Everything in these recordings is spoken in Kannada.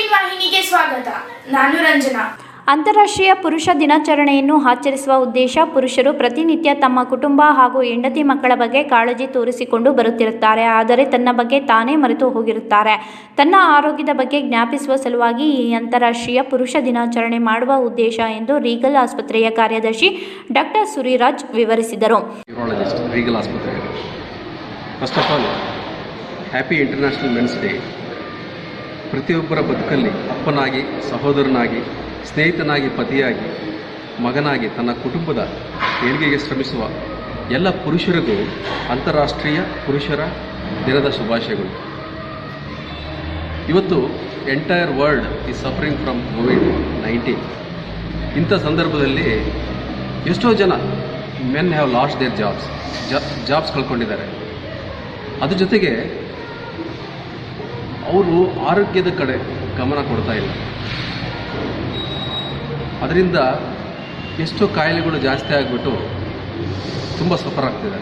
ಊರಿನ ವಾಹಿನಿಗೆ ಸ್ವಾಗತ. ನಾನು ರಂಜನಾ. ಅಂತಾರಾಷ್ಟ್ರೀಯ ಪುರುಷ ದಿನಾಚರಣೆಯನ್ನು ಆಚರಿಸುವ ಉದ್ದೇಶ ಪುರುಷರು ಪ್ರತಿನಿತ್ಯ ತಮ್ಮ ಕುಟುಂಬ ಹಾಗೂ ಹೆಂಡತಿ ಮಕ್ಕಳ ಬಗ್ಗೆ ಕಾಳಜಿ ತೋರಿಸಿಕೊಂಡು ಬರುತ್ತಿರುತ್ತಾರೆ. ಆದರೆ ತನ್ನ ಬಗ್ಗೆ ತಾನೇ ಮರೆತು ಹೋಗಿರುತ್ತಾರೆ. ತನ್ನ ಆರೋಗ್ಯದ ಬಗ್ಗೆ ಜ್ಞಾಪಿಸುವ ಸಲುವಾಗಿ ಈ ಅಂತಾರಾಷ್ಟ್ರೀಯ ಪುರುಷ ದಿನಾಚರಣೆ ಮಾಡುವ ಉದ್ದೇಶ ಎಂದು ರೀಗಲ್ ಆಸ್ಪತ್ರೆಯ ಕಾರ್ಯದರ್ಶಿ ಡಾಕ್ಟರ್ ಸುರಿರಾಜ್ ವಿವರಿಸಿದರು. ಪ್ರತಿಯೊಬ್ಬರ ಬದುಕಲ್ಲಿ ಅಪ್ಪನಾಗಿ, ಸಹೋದರನಾಗಿ, ಸ್ನೇಹಿತನಾಗಿ, ಪತಿಯಾಗಿ, ಮಗನಾಗಿ, ತನ್ನ ಕುಟುಂಬದ ಏಳಿಗೆಗೆ ಶ್ರಮಿಸುವ ಎಲ್ಲ ಪುರುಷರಿಗೂ ಅಂತಾರಾಷ್ಟ್ರೀಯ ಪುರುಷರ ದಿನದ ಶುಭಾಶಯಗಳು. ಇವತ್ತು ಎಂಟೈರ್ ವರ್ಲ್ಡ್ ಈ ಸಫರಿಂಗ್ ಫ್ರಮ್ ಕೋವಿಡ್ ನೈನ್ಟೀನ್ ಇಂಥ ಸಂದರ್ಭದಲ್ಲಿ ಎಷ್ಟೋ ಜನ men have lost their jobs jobs ಕಳ್ಕೊಂಡಿದ್ದಾರೆ. ಅದ್ರ ಜೊತೆಗೆ ಅವರು ಆರೋಗ್ಯದ ಕಡೆ ಗಮನ ಕೊಡ್ತಾ ಇಲ್ಲ. ಅದರಿಂದ ಎಷ್ಟೋ ಕಾಯಿಲೆಗಳು ಜಾಸ್ತಿ ಆಗಿಬಿಟ್ಟು ತುಂಬ ಸಫರ್ ಆಗ್ತಿದೆ.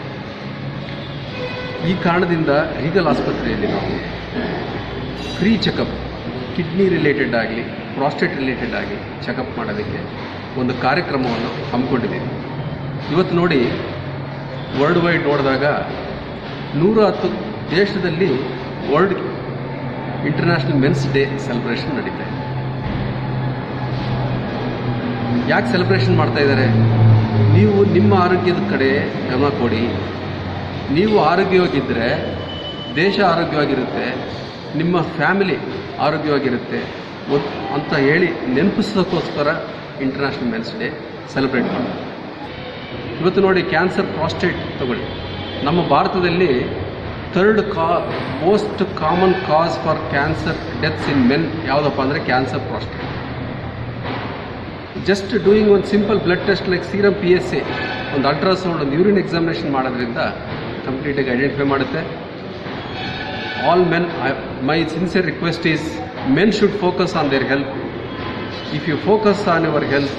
ಈ ಕಾರಣದಿಂದ ರೀಗಲ್ ಆಸ್ಪತ್ರೆಯಲ್ಲಿ ನಾವು ಫ್ರೀ ಚೆಕಪ್, ಕಿಡ್ನಿ ರಿಲೇಟೆಡ್ ಆಗಲಿ, ಪ್ರಾಸ್ಟೇಟ್ ರಿಲೇಟೆಡ್ ಆಗಿ ಚೆಕಪ್ ಮಾಡೋದಕ್ಕೆ ಒಂದು ಕಾರ್ಯಕ್ರಮವನ್ನು ಹಮ್ಮಿಕೊಂಡಿದ್ದೀವಿ. ಇವತ್ತು ನೋಡಿ ವರ್ಲ್ಡ್ ವೈಡ್ ನೋಡಿದಾಗ ನೂರ ಹತ್ತು ದೇಶದಲ್ಲಿ world international men's day celebration ನಡೀತಾ ಇದೆ. ಯಾಕೆ ಸೆಲೆಬ್ರೇಷನ್ ಮಾಡ್ತಾ ಇದ್ದಾರೆ ನೀವು ನಿಮ್ಮ ಆರೋಗ್ಯದ ಕಡೆ ಗಮನ ಕೊಡಿ. ನೀವು ಆರೋಗ್ಯವಾಗಿದ್ದರೆ ದೇಶ ಆರೋಗ್ಯವಾಗಿರುತ್ತೆ, ನಿಮ್ಮ ಫ್ಯಾಮಿಲಿ ಆರೋಗ್ಯವಾಗಿರುತ್ತೆ ಅಂತ ಹೇಳಿ ನೆನಪಿಸೋಕ್ಕೋಸ್ಕರ ಇಂಟರ್ನ್ಯಾಷನಲ್ ಮೆನ್ಸ್ ಡೇ ಸೆಲೆಬ್ರೇಟ್ ಮಾಡ್ತಾರೆ ಇವತ್ತು ನೋಡಿ ಕ್ಯಾನ್ಸರ್ ಪ್ರಾಸ್ಟೇಟ್ ತಗೊಳ್ಳಿ. ನಮ್ಮ ಭಾರತದಲ್ಲಿ ಥರ್ಡ್ ಕಾ most common cause for cancer deaths in men ಯಾವುದಪ್ಪ ಅಂದರೆ ಕ್ಯಾನ್ಸರ್ ಪ್ರಾಸ್ಟೇಟ್ ಜಸ್ಟ್ ಡೂಯಿಂಗ್ ಒಂದು simple blood test like serum P S A ಒಂದು ಅಲ್ಟ್ರಾಸೌಂಡ್ ಒಂದು ಯೂರಿನ್ ಎಕ್ಸಾಮಿನೇಷನ್ ಮಾಡೋದ್ರಿಂದ ಕಂಪ್ಲೀಟಾಗಿ ಐಡೆಂಟಿಫೈ ಮಾಡುತ್ತೆ. All men my sincere request is men should focus on their health if you focus on your health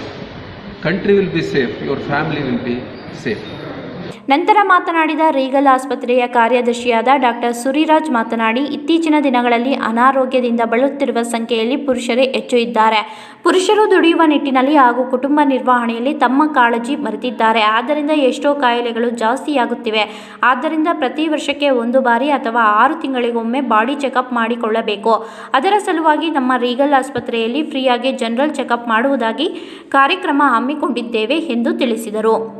country will be safe your family will be safe ನಂತರ ಮಾತನಾಡಿದ ರೀಗಲ್ ಆಸ್ಪತ್ರೆಯ ಕಾರ್ಯದರ್ಶಿಯಾದ ಡಾಕ್ಟರ್ ಸುರಿರಾಜ್ ಮಾತನಾಡಿ, ಇತ್ತೀಚಿನ ದಿನಗಳಲ್ಲಿ ಅನಾರೋಗ್ಯದಿಂದ ಬಳಲುತ್ತಿರುವ ಸಂಖ್ಯೆಯಲ್ಲಿ ಪುರುಷರೇ ಹೆಚ್ಚು ಇದ್ದಾರೆ. ಪುರುಷರು ದುಡಿಯುವ ನಿಟ್ಟಿನಲ್ಲಿ ಹಾಗೂ ಕುಟುಂಬ ನಿರ್ವಹಣೆಯಲ್ಲಿ ತಮ್ಮ ಕಾಳಜಿ ಮರೆತಿದ್ದಾರೆ. ಆದ್ದರಿಂದ ಎಷ್ಟೋ ಕಾಯಿಲೆಗಳು ಜಾಸ್ತಿಯಾಗುತ್ತಿವೆ. ಆದ್ದರಿಂದ ಪ್ರತಿ ವರ್ಷಕ್ಕೆ ಒಂದು ಬಾರಿ ಅಥವಾ ಆರು ತಿಂಗಳಿಗೊಮ್ಮೆ ಬಾಡಿ ಚೆಕಪ್ ಮಾಡಿಕೊಳ್ಳಬೇಕು. ಅದರ ಸಲುವಾಗಿ ನಮ್ಮ ರೀಗಲ್ ಆಸ್ಪತ್ರೆಯಲ್ಲಿ ಫ್ರೀಯಾಗಿ ಜನರಲ್ ಚೆಕಪ್ ಮಾಡುವುದಾಗಿ ಕಾರ್ಯಕ್ರಮ ಹಮ್ಮಿಕೊಂಡಿದ್ದೇವೆ ಎಂದು ತಿಳಿಸಿದರು.